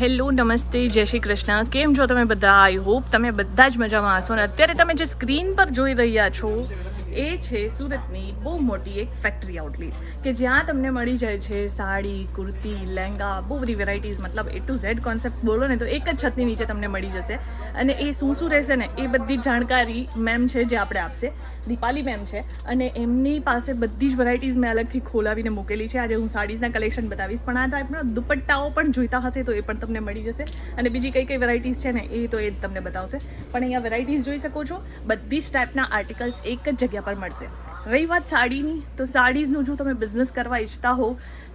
Hello, નમસ્તે, જય શ્રી કૃષ્ણ. કેમ છો તમે બધા? આઈ હોપ તમે બધા જ મજામાં હશો. અને અત્યારે તમે જે સ્ક્રીન પર જોઈ રહ્યા છો એ છે સુરતની બહુ મોટી એક ફેક્ટરી આઉટલેટ કે જ્યાં તમને મળી જાય છે સાડી, કુર્તી, લહેંગા, બહુ બધી વેરાયટીઝ મતલબ એ ટુ ઝેડ કોન્સેપ્ટ બોલો ને તો એક જ છતની નીચે તમને મળી જશે. અને એ શું શું રહેશે ને એ બધી જાણકારી મેમ છે જે આપણે આપશે. દીપાલી મેમ છે. અને એમની પાસે બધી જ વેરાયટીઝ મેં અલગથી ખોલાવીને મૂકેલી છે. આજે હું સાડીઝના કલેક્શન બતાવીશ. પણ આ ટાઈપના દુપટ્ટાઓ પણ જોઈતા હશે તો એ પણ તમને મળી જશે. અને બીજી કઈ કઈ વેરાયટીઝ છે ને એ તો એ જ તમને બતાવશે. પણ અહીંયા વેરાયટીઝ જોઈ શકો છો. બધી જ ટાઈપના આર્ટિકલ્સ એક જ જગ્યા ಕಾಲ್ ಮಾಡಿಸಿ. રહી વાત સાડીની, તો સાડીઝનું જો તમે બિઝનેસ કરવા ઈચ્છતા હો,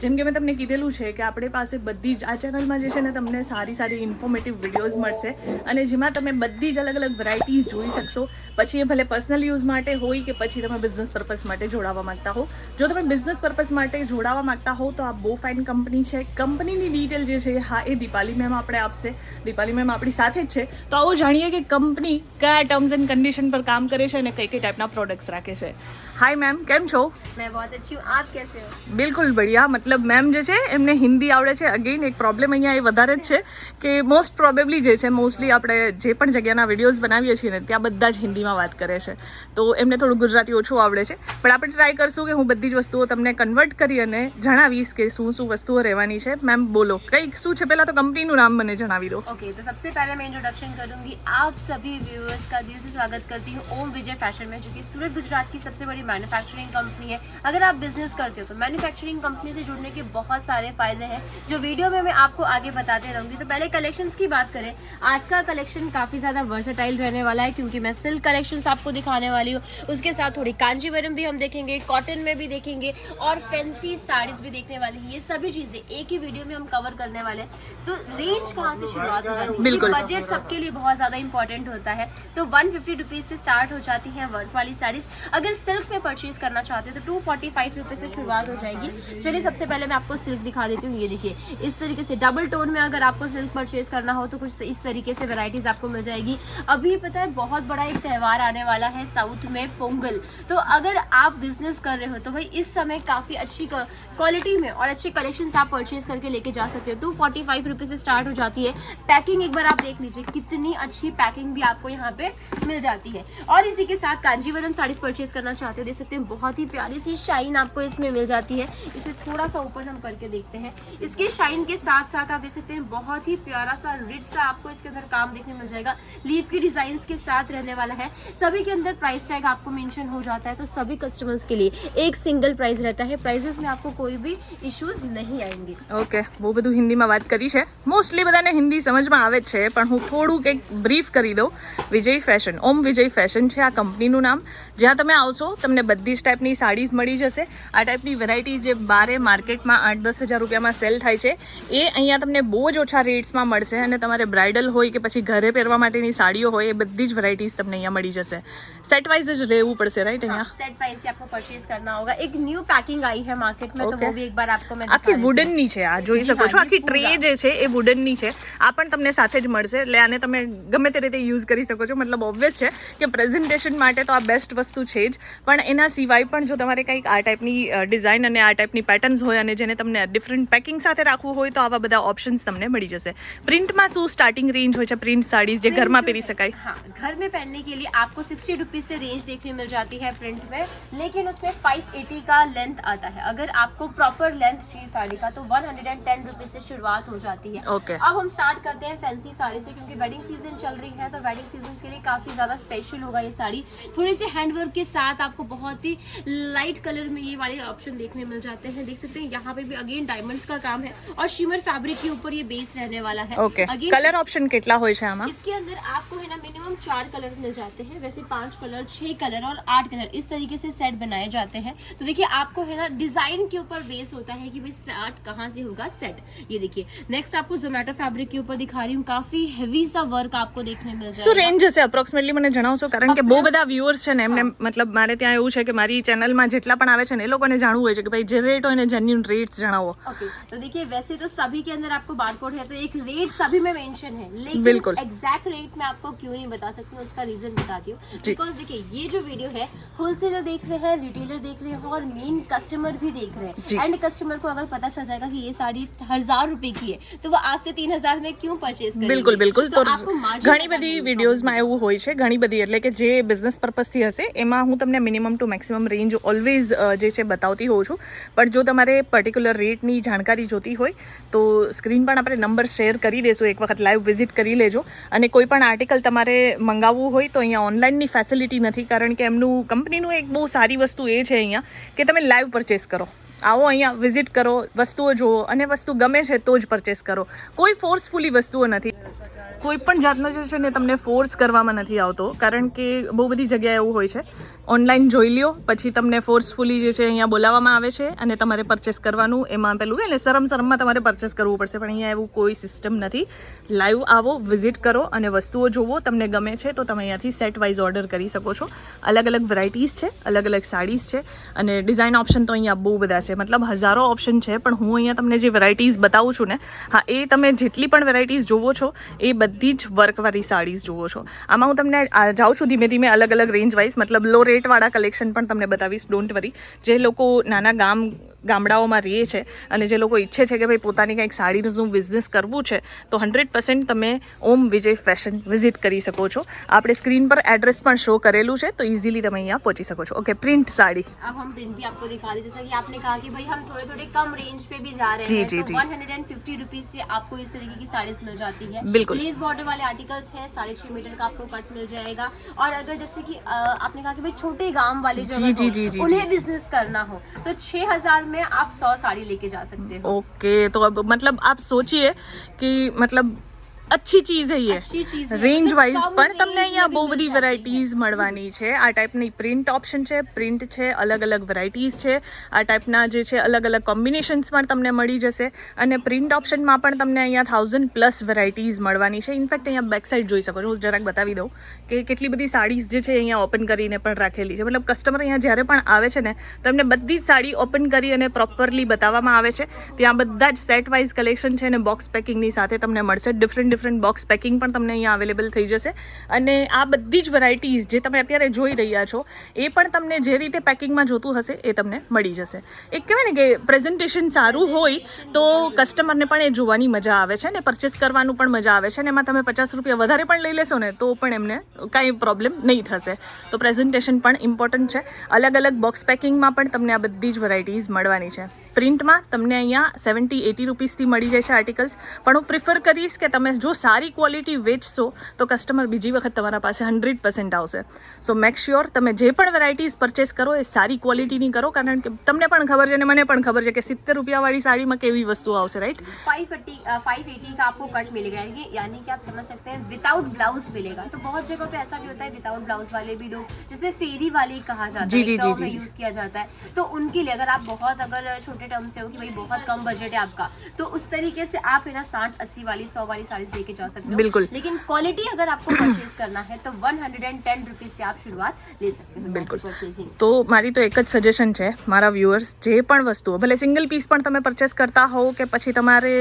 જેમ કે મેં તમને કીધેલું છે કે આપણી પાસે બધી જ, આ ચેનલમાં જે છે ને તમને સારી સારી ઇન્ફોર્મેટિવ વિડીયોઝ મળશે અને જેમાં તમે બધી જ અલગ અલગ વેરાયટીઝ જોઈ શકશો. પછી એ ભલે પર્સનલ યુઝ માટે હોય કે પછી તમે બિઝનેસ પર્પઝ માટે જોડાવા માંગતા હો. જો તમે બિઝનેસ પર્પઝ માટે જોડાવા માંગતા હો, તો આ બહુ ફાઇન કંપની છે. કંપનીની ડિટેલ જે છે, હા, એ દીપાલી મેમ આપણે આપશે. દીપાલી મેમ આપણી સાથે જ છે. તો આવો જાણીએ કે કંપની કયા ટર્મ્સ એન્ડ કન્ડિશન પર કામ કરે છે અને કઈ કઈ ટાઈપના પ્રોડક્ટ્સ રાખે છે. હાય મેમ કેમ છો मैं बहुत अच्छी हूँ आप कैसे हो બિલકુલ બઢિયા મતલબ મેમ જે છે એમને હિન્દી આવડે છે અગેન એક પ્રોબ્લેમ અહીંયા એ વધારે જ છે કે મોસ્ટ પ્રોબેબલી જે છે મોસ્ટલી આપણે જે પણ જગ્યાના વિડીયોઝ બનાવીએ છીએ ને ત્યાં બધા જ હિન્દીમાં વાત કરે છે તો એમને થોડું ગુજરાતી ઓછું આવડે છે પણ આપણે ટ્રાય કરશું કે હું બધી જ વસ્તુઓ તમને કન્વર્ટ કરી અને જણાવીશ કે શું શું વસ્તુઓ રહેવાની છે મેમ બોલો કંઈક શું છે પહેલાં તો કંપનીનું નામ મને જણાવી દો ओके तो सबसे पहले मैं इंट्रोडक्शन करूंगी आप सभी व्यूअर्स का दिल से स्वागत करती हूँ ओम विजय फैशन में जो कि सूरत गुजरात की सबसे बड़ी मैन्युफैक्चरिंग कंपनी है। अगर आप बिज़नेस करते हो तो मैन्युफैक्चरिंग कंपनी से जुड़ने के बहुत सारे फ़ायदे हैं। जो वीडियो में मैं आपको आगे बताते रहूँगी तो पहले कलेक्शंस की बात करें। आज का कलेक्शन काफ़ी ज़्यादा वर्सेटाइल रहने वाला है क्योंकि मैं सिल्क कलेक्शंस आपको दिखाने वाली हूँ। उसके साथ थोड़ी कांजीवरम भी हम देखेंगे कॉटन में भी देखेंगे और फैंसी साड़ीज भी देखने वाली हैं। ये सभी चीज़ें एक ही वीडियो में हम कवर करने वाले हैं। तो रेंज कहाँ से शुरुआत हो जाती है? बजट सबके लिए बहुत ज़्यादा इंपॉर्टेंट होता है। तो वन फिफ्टी से स्टार्ट हो जाती है वर्क वाली साड़ीज। अगर सिल्क में परचेज करना चाहते हो तो टू फोर्टी से शुरुआत हो जाएगी। चलिए, सबसे पहले मैं आपको सिल्क दिखा देती हूँ। ये देखिए, इस तरीके से डबल टोन में अगर आपको सिल्क परचेज करना हो तो कुछ इस तरीके से वेराइटीज आपको मिल जाएगी। अभी पता है, बहुत बड़ा एक त्यौहार आने वाला है साउथ में, पोंगल। तो अगर आप बिज़नेस कर रहे हो तो भाई इस समय काफ़ी अच्छी क्वालिटी में और अच्छे कलेक्शंस आप परचेज करके लेके जा सकते हो। टू फोर्टी से स्टार्ट हो जाती है। पैकिंग एक बार आप देख लीजिए, कितनी अच्छी पैकिंग भी आपको यहाँ पे मिल जाती है। और इसी के साथ कांजीवरम साड़ीज परचेज करना चाहते हो देख सकते हैं बहुत ही प्यारी सी शाइन आपको इसमें मिल जाती है इसे थोड़ा सा ऊपर हम करके देखते हैं इसके शाइन के साथ साथ आप देख सकते हैं बहुत ही प्यारा सा रिच सा आपको इसके अंदर काम देखने मिल जाएगा लीफ की डिजाइन के साथ रहने वाला है सभी के अंदर प्राइस टैग आपको मेंशन हो जाता है तो सभी कस्टमर्स के लिए एक सिंगल प्राइस रहता है प्राइजेस में आपको कोई भी इश्यूज नहीं आएंगे ઓકે બહુ બધું હિન્દીમાં વાત કરી છે મોસ્ટલી બધાને હિન્દી સમજમાં આવે જ છે પણ હું થોડું કંઈક બ્રીફ કરી દઉં વિજય ફેશન ઓમ વિજય ફેશન છે આ કંપનીનું નામ જ્યાં તમે આવશો તમને બધી જ ટાઈપની સાડીઝ મળી જશે આ ટાઈપની વેરાયટીઝ જે બારે માર્કેટમાં આઠ દસ હજાર રૂપિયામાં સેલ થાય છે એ અહીંયા તમને બહુ જ ઓછા રેટ્સમાં મળશે અને તમારે બ્રાઇડલ હોય કે પછી ઘરે પહેરવા માટેની સાડીઓ હોય એ બધી જ વેરાયટીઝ તમને અહીંયા મળી જશે સેટ વાઇઝ જ રહેવું પડશે રાઈટ અહીંયા सेट वाइज से आपको परचेज करना होगा एक न्यू पैकिंग आई है मार्केट में तो Okay. वो भी एक बार आपको मैं આખી दिखा देती हूँ। વુડનની છે આ જોઈ જી શકો હા, છો જી આખી ટ્રે પૂરા. જે છે એ વુડનની છે આ પણ તમને સાથે જ મળશે એટલે આને તમે ગમે તે રીતે યુઝ કરી શકો છો મતલબ ઓબ્વિયસ છે કે પ્રેઝન્ટેશન માટે તો આ બેસ્ટ વસ્તુ છે જ પણ એના સિવાય પણ જો તમારે કંઈક આ ટાઈપની ડિઝાઇન અને આ ટાઈપની પેટર્ન્સ હોય અને જેને તમને ડિફરન્ટ પેકિંગ સાથે રાખવું હોય તો આવા બધા ઓપ્શન્સ તમને મળી જશે પ્રિન્ટમાં શું સ્ટાર્ટિંગ રેન્જ હોય છે પ્રિન્ટ સાડીઝ જે ઘરમાં પહેરી શકાય हाँ घर में पहनने के लिए आपको सिक्सटी रुपीज से रेंज देखने मिल जाती है प्रिंट में लेकिन उसमें फाइव एटी का लेंथ आता है अगर आपको प्रॉपर लेंथ चाहिए साड़ी का तो one hundred and ten rupees से शुरुआत हो जाती है Okay. अब हम स्टार्ट करते हैं फैंसी साड़ी से क्योंकि वेडिंग सीजन चल रही है तो वेडिंग सीजन के लिए काफी ज्यादा स्पेशल होगा ये साड़ी थोड़ी सी हैंडवर्क के साथ आपको बहुत ही लाइट कलर में ये वाले ऑप्शन देखने मिल जाते हैं देख सकते हैं यहाँ पे भी अगेन डायमंड्स का काम है और शिमर फैब्रिक के ऊपर ये बेस रहने वाला है ઓકે Again, કલર ઓપ્શન કેટલા હોય છે આમાં इसके अंदर आपको है ना मिनिमम चार कलर मिल जाते हैं वैसे पांच कलर छह कलर और आठ कलर इस तरीके से सेट बनाए जाते हैं तो देखिए आपको है ना डिजाइन के ऊपर बेस होता है कि भाई स्टार्ट कहाँ से होगा सेट ये देखिए नेक्स्ट आपको जोमेटो फैब्रिक के ऊपर दिखा रही हूँ काफी हेवी सा वर्क आपको देखने मिल શું जाएगा રેન્જ હશે અપ્રોક્સિમેટલી મને જણાવશો કારણ કે બહુ બધા વ્યુઅર્સ છે ને એમને મતલબ મારે ત્યાં એવું છે કે મારી ચેનલમાં જેટલા પણ આવે છે ને એ લોકોને જાણવું હોય છે કે ભાઈ જે રેટ હોય ને જેન્યુન રેટ્સ જણાવો ओके तो देखिए वैसे तो सभी के अंदर आपको बारकोड है तो एक रेट सभी में मेंशन है लेकिन बिल्कुल। एग्जैक्ट रेट मैं आपको क्यों नहीं बता सकती हूँ उसका रीजन बताती हूँ जी। बिकॉज देखिए ये जो वीडियो है होलसेलर देख रहे हैं रिटेलर देख रहे हैं और मेन कस्टमर भी देख रहे जी। हैं एंड कस्टमर को अगर पता चल जाएगा कि ये साड़ी हजार रुपए की है तो वो आपसे तीन हजार में क्यों परचेज करेंगे બિલકુલ બિલકુલ તો आपको margin ઘણી लगा બધી देना વિડીયોઝમાં એવું હોય છે ઘણી બધી એટલે કે જે બિઝનેસ પર્પઝથી હશે એમાં હું તમને minimum to maximum range always જે છે બતાવતી હોઉં છું. પણ જો તમારે પર્ટિક્યુલર રેટની જાણકારી જોતી હોય, તો સ્ક્રીન પણ આપણે નંબર શેર કરી દઈશું એક વખત લાઈવ વિઝિટ કરી લેજો. અને કોઈ પણ આર્ટિકલ તમારે મંગાવવું હોય, તો અહીંયા ઓનલાઈનની ફેસિલિટી નથી, કારણ કે એમનું કંપનીનું એક બહુ સારી વસ્તુ એ છે અહીંયા, કે તમે લાઈવ પરચેસ કરો. આવો અહીંયા વિઝિટ કરો, વસ્તુઓ જુઓ અને વસ્તુ ગમે છે તો જ પરચેસ કરો. કોઈ ફોર્સફુલી વસ્તુઓ નથી. કોઈ પણ જાતનો જે છે ને તમને ફોર્સ કરવામાં નથી આવતો, કારણ કે બહુ બધી જગ્યાએ એવું હોય છે. ઓનલાઈન જોઈ લ્યો, પછી તમને ફોર્સફુલી જે છે અહીંયા બોલાવવામાં આવે છે અને તમારે પરચેસ કરવાનું, એમાં પેલું એટલે શરમ શરમમાં તમારે પરચેસ કરવું પડશે, પણ અહીંયા એવું કોઈ સિસ્ટમ નથી. લાઈવ આવો વિઝિટ કરો અને વસ્તુઓ જુઓ તમને ગમે છે તો તમે અહીંયાથી સેટ વાઇઝ ઓર્ડર કરી શકો છો. અલગ અલગ વેરાયટીઝ છે અલગ અલગ સાડીઝ છે અને ડિઝાઇન ઓપ્શન તો અહીંયા બહુ બધા છે. મતલબ હજારો ઓપ્શન છે, પણ હું અહીંયા તમને જે વેરાયટીઝ બતાવું છું ને, હા, એ તમે જેટલી પણ વેરાયટીઝ જોવો છો, એ બધી જ વર્કવાળી સાડીઝ જુઓ છો. આમાં હું તમને જાઉં છું ધીમે ધીમે અલગ અલગ રેન્જ વાઇઝ મતલબ લો રેટવાળા કલેક્શન પણ તમને બતાવીશ ડોન્ટ વરી જે લોકો નાના ગામ ગામડાઓમાં રહે છે અને જે લોકો ઈચ્છે છે કે ભાઈ પોતાની કંઈક સાડીનું બિઝનેસ કરવું છે તો હંડ્રેડ પર્સન્ટ તમે ઓમ વિજય ફેશન વિઝિટ કરી શકો છો આપણે સ્ક્રીન પર એડ્રેસ પણ શો કરેલું છે તો ઇઝીલી તમે અહીંયા પહોંચી શકો છો ઓકે પ્રિન્ટ સાડી अब हम प्रिंट भी आपको दिखा दें जैसा कि आपने कहा कि भाई हम थोड़े थोड़े कम रेंज पे भी जा रहे जी, हैं जी, तो जी। One hundred and fifty rupees से आपको इस तरीके की साड़ीज मिल जाती है बिल्कुल। लेस बॉर्डर वाले आर्टिकल्स हैं साढ़े छह मीटर का आपको कट मिल जाएगा और अगर जैसे कि अ, आपने कहा कि भाई छोटे गांव वाले जो जी, अगर जी, हो, जी, जी, उन्हें बिजनेस करना हो तो छह हजार में आप सौ साड़ी लेके जा सकते हो ओके तो अब मतलब आप सोचिए कि मतलब અચ્છી ચીઝ હે યે રેન્જ વાઇઝ પણ તમને અહીંયા બહુ બધી વેરાયટીઝ મળવાની છે આ ટાઈપની પ્રિન્ટ ઓપ્શન છે પ્રિન્ટ છે અલગ અલગ વેરાયટીઝ છે આ ટાઈપના જે છે અલગ અલગ કોમ્બિનેશન્સ પણ તમને મળી જશે અને પ્રિન્ટ ઓપ્શનમાં પણ તમને અહીંયા થાઉઝન્ડ પ્લસ વેરાયટીઝ મળવાની છે ઇનફેક્ટ અહીંયા બેક સાઇડ જોઈ શકો છો। હું જરાક બતાવી દઉં કે કેટલી બધી સાડીઝ જે છે અહીંયા ઓપન કરીને પણ રાખેલી છે। મતલબ કસ્ટમર અહીંયા જ્યારે પણ આવે છે ને તમને બધી જ સાડી ઓપન કરી અને પ્રોપરલી બતાવવામાં આવે છે। ત્યાં બધા જ સેટ વાઇઝ કલેક્શન છે અને બોક્સ પેકિંગની સાથે તમને મળશે. ડિફરન્ટ ડિફરન્ટ બોક્સ પેકિંગ પણ તમને અહીંયા અવેલેબલ થઈ જશે. અને આ બધી જ વેરાયટીઝ જે તમે અત્યારે જોઈ રહ્યા છો, એ પણ તમને જે રીતે પેકિંગમાં જોતું હશે, એ તમને મળી જશે. એક કહેવાય ને કે પ્રેઝન્ટેશન સારું હોય તો કસ્ટમરને પણ એ જોવાની મજા આવે છે ને પરચેસ કરવાનું પણ મજા આવે છે અને એમાં તમે પચાસ રૂપિયા વધારે પણ લઈ લેશો ને, તો પણ એમને કાંઈ પ્રોબ્લેમ નહીં થશે. તો પ્રેઝન્ટેશન પણ ઇમ્પોર્ટન્ટ છે. અલગ અલગ બોક્સ પેકિંગમાં પણ તમને આ બધી જ વેરાયટીઝ મળવાની છે. પ્રિન્ટમાં તમને અહીંયા સેવન્ટી એટી રૂપીસથી મળી જાય છે આર્ટિકલ્સ પણ હું પ્રિફર કરીશ કે તમે જો સારી ક્વોલિટી વેચશો તો કસ્ટમર બીજી વખત તમારા પાસે હંડ્રેડ પર્સન્ટ આવશે સો મેક શ્યોર તમે જે પણ વેરાયટીઝ પરચેસ કરો એ સારી ક્વોલિટીની કરો કારણ કે તમને પણ ખબર છે અને મને પણ ખબર છે કે સિત્તેર રૂપિયાવાળી સાડીમાં કેવી વસ્તુ આવશે right five eighty five eighty का आपको कट मिलेगा यानी कि यानी कि आप समझ सकते हैं विदाउट ब्लाउज मिलेगा तो बहुत जगह पे ऐसा भी होता है विदाउट ब्लाउज वाले भी लोग जिसे फेरी वाले कहा जाता जी, है जी, एक term जी, में जी। यूज किया जाता है तो उनके लिए अगर आप बहुत अगर छोटे टर्म से हो कि भाई बहुत कम बजट है आपका तो उस तरीके से आप है ना साठ अस्सी वाली सौ वाली साड़ीज लेके जा सकते हो बिल्कुल। लेकिन क्वालिटी अगर आपको परचेज करना है तो one hundred and ten rupees से आप शुरुआत ले सकते हो बिल्कुल। परचेजिंग તો મારી તો એક જ સજેશન છે મારા વ્યુઅર્સ જે પણ વસ્તુઓ ભલે સિંગલ પીસ પણ તમે પરચેસ કરતા હો કે પછી તમારે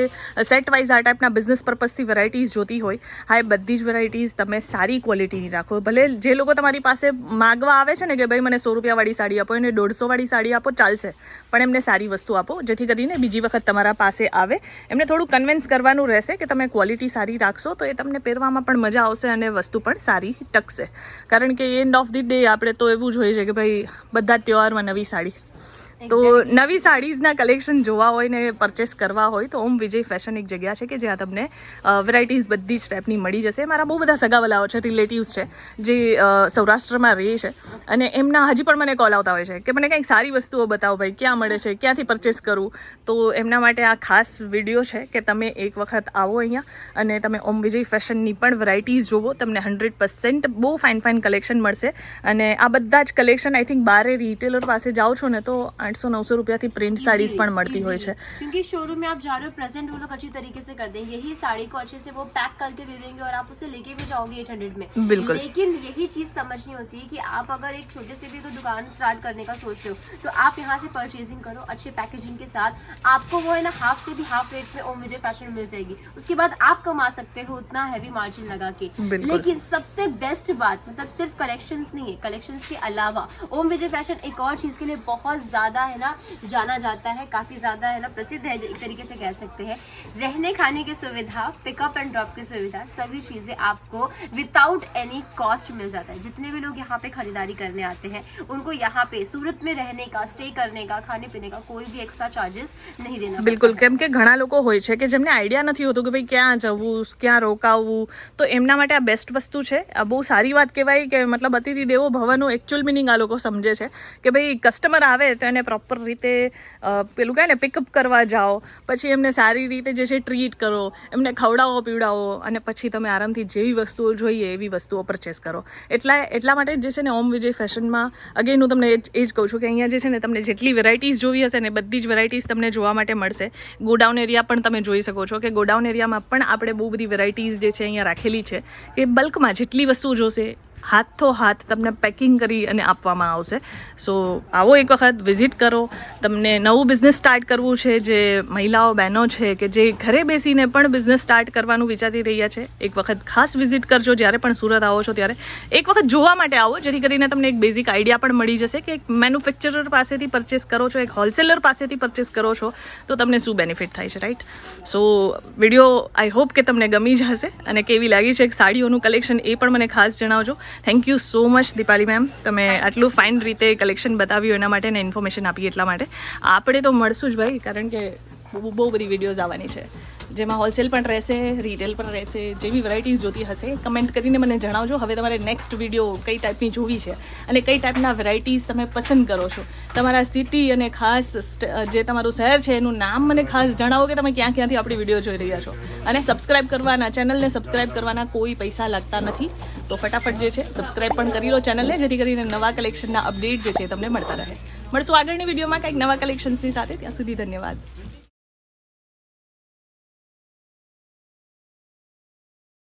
સેટ વાઇઝ આ ટાઈપના બિઝનેસ પર્પઝથી વેરાયટીઝ જોતી હોય હા એ બધી જ વેરાયટીઝ તમે સારી ક્વોલિટીની રાખો ભલે જે લોકો તમારી પાસે માગવા આવે છે ને કે ભાઈ મને સો રૂપિયાવાળી સાડી આપો એને દોઢસોવાળી સાડી આપો ચાલશે પણ એમને સારી વસ્તુ આપો, જેથી કરીને બીજી વખત તમારા પાસે આવે. એમને થોડું કન્વિન્સ કરવાનું રહેશે કે તમે ક્વોલિટી સારી રાખશો, તો એ તમને પહેરવામાં પણ મજા આવશે અને વસ્તુ પણ સારી ટકશે. કારણ કે એન્ડ ઓફ ધી ડે આપણે તો એવું જોઈએ છે કે ભાઈ, બધા જ તહેવારમાં નવી સાડી તો નવી સાડીઝના કલેક્શન જોવા હોય ને પરચેસ કરવા હોય તો ઓમ વિજય ફેશન એક જગ્યા છે કે જ્યાં તમને વેરાયટીઝ બધી જ ટાઈપની મળી જશે. મારા બહુ બધા સગાવલાઓ છે રિલેટિવ્સ છે જે સૌરાષ્ટ્રમાં રહે છે. અને એમના હજી પણ મને કોલ આવતા હોય છે કે મને કંઈક સારી વસ્તુઓ બતાવો ભાઈ ક્યાં મળે છે ક્યાંથી પરચેસ કરું? તો એમના માટે આ ખાસ વીડિયો છે કે તમે એક વખત આવો અહીંયા અને તમે ઓમ વિજય ફેશનની પણ વેરાયટીઝ જોવો. તમને હંડ્રેડ પર્સન્ટ બહુ ફાઇન ફાઇન કલેક્શન મળશે. અને આ બધા જ કલેક્શન આઈ થિંક બારે રિટેલર પાસે જાઓ છો ને તો आठ सौ नौ सौ रुपया प्रिंट साड़ीज पर मरती हुई है क्योंकि शोरूम में आप जा रहे हो प्रेजेंट वो लोग अच्छी तरीके से कर देंगे। यही साड़ी को अच्छे से वो पैक करके दे देंगे और आप उसे लेके भी जाओगे एट हंड्रेड में। बिल्कुल। लेकिन यही चीज़ समझनी होती है की आप अगर एक छोटे से भी तो दुकान स्टार्ट करने का सोच रहे हो तो आप यहाँ से परचेजिंग करो अच्छे पैकेजिंग के साथ। आपको वो है ना हाफ़ से भी हाफ़ रेट में ओम विजय फ़ैशन मिल जाएगी। उसके बाद आप कमा सकते हो उतना हैवी मार्जिन लगा के। लेकिन सबसे बेस्ट बात मतलब सिर्फ़ कलेक्शन नहीं है कलेक्शन के अलावा ओम विजय फ़ैशन एक और चीज़ के लिए बहुत ज़्यादा है ना जाना जाता है काफ़ी ज़्यादा है ना प्रसिद्ध है एक तरीके से कह सकते हैं रहने खाने की सुविधा पिकअप एंड ड्रॉप की सुविधा सभी चीज़ें आपको विदाउट एनी कॉस्ट मिल जाता है जितने भी लोग यहाँ पे खरीदारी करने आते हैं उनको यहाँ पे सूरत में रहने का स्टे करने का खाने पीने का कोई भी एक्स्ट्रा चार्जेस नहीं देना બિલકુલ पड़ता है। કેમ કે ઘણા લોકો હોય છે કે જેમને આઈડિયા નથી હોતો કે ભાઈ ક્યાં જવું ક્યાં રોકાવવું તો એમના માટે આ બેસ્ટ વસ્તુ છે આ બહુ સારી વાત કહેવાય કે મતલબ અતિથિ દેવો ભવનું એકચ્યુઅલ મિનિંગ આ લોકો સમજે છે કે ભાઈ કસ્ટમર આવે તો એને પ્રોપર રીતે પેલું કહે ને પિકઅપ કરવા જાઓ, પછી એમને સારી રીતે જે છે ટ્રીટ કરો, એમને ખવડાવો, પીવડાવો, અને પછી તમે આરામથી જેવી વસ્તુઓ જોઈએ એવી વસ્તુઓ પરચેસ કરો. એટલા એટલા માટે જ છે ને, ઓમ વિજય ફેશનમાં અગેન હું તમને એ જ કહું છું કે અહીંયા જે છે ને, તમને જેટલી વેરાયટીઝ જોવી હશે ને બધી જ વેરાયટીઝ તમને જોવા માટે મળશે. ગોડાઉન એરિયા પણ તમે જોઈ શકો છો કે ગોડાઉન એરિયામાં પણ આપણે બહુ બધી વેરાયટીઝ જે છે અહીંયા રાખેલી છે કે બલ્કમાં જેટલી વસ્તુ જોશે હાથો હાથ તમને પેકિંગ કરી અને આપવામાં આવશે. સો આવો એક વખત વિઝિટ કરો. તમને નવું બિઝનેસ સ્ટાર્ટ કરવું છે, જે મહિલાઓ, બહેનો છે, કે જે ઘરે બેસીને પણ બિઝનેસ સ્ટાર્ટ કરવાનું વિચારી રહ્યા છે, એક વખત ખાસ વિઝિટ કરજો. જ્યારે પણ સુરત આવો છો ત્યારે એક વખત જોવા માટે આવો, જેથી કરીને તમને એક બેઝિક આઈડિયા પણ મળી જશે કે એક મેન્યુફેક્ચરર પાસેથી પરચેસ કરો છો, એક હોલસેલર પાસેથી પરચેસ કરો છો, તો તમને શું બેનિફિટ થાય છે right so video I hope કે તમને ગમી જ હશે અને કેવી લાગી છે સાડીઓનું કલેક્શન એ પણ મને ખાસ જણાવજો. Thank you so much Deepali ma'am તમે આટલું ફાઇન રીતે કલેક્શન બતાવ્યું એના માટે ને ઇન્ફોર્મેશન આપી એટલા માટે. આપણે તો મળશું જ ભાઈ, કારણ કે બહુ બધી વિડીયોઝ આવવાની છે. જેમાં હોલસેલ પણ રહેશે રિટેલ પણ રહેશે, જેવી વેરાયટીઝ જોતી હશે કમેન્ટ કરીને મને જણાવજો. હવે તમારે નેક્સ્ટ વીડિયો કઈ ટાઈપની જોવી છે અને કઈ ટાઈપના વેરાયટીઝ તમે પસંદ કરો છો. તમારા સિટી અને ખાસ જે તમારું શહેર છે, એનું નામ મને ખાસ જણાવો કે તમે ક્યાં ક્યાંથી આપણી વીડિયો જોઈ રહ્યા છો. અને સબસ્ક્રાઇબ કરવાના ચેનલને સબસ્ક્રાઇબ કરવાના કોઈ પૈસા લાગતા નથી. તો ફટાફટ જે છે સબસ્ક્રાઇબ પણ કરી લો ચેનલને જેથી કરીને નવા કલેક્શનના અપડેટ જે છે તમને મળતા રહે. મળશું આગળની વિડીયોમાં કંઈક નવા કલેક્શન્સની સાથે. ત્યાં સુધી ધન્યવાદ.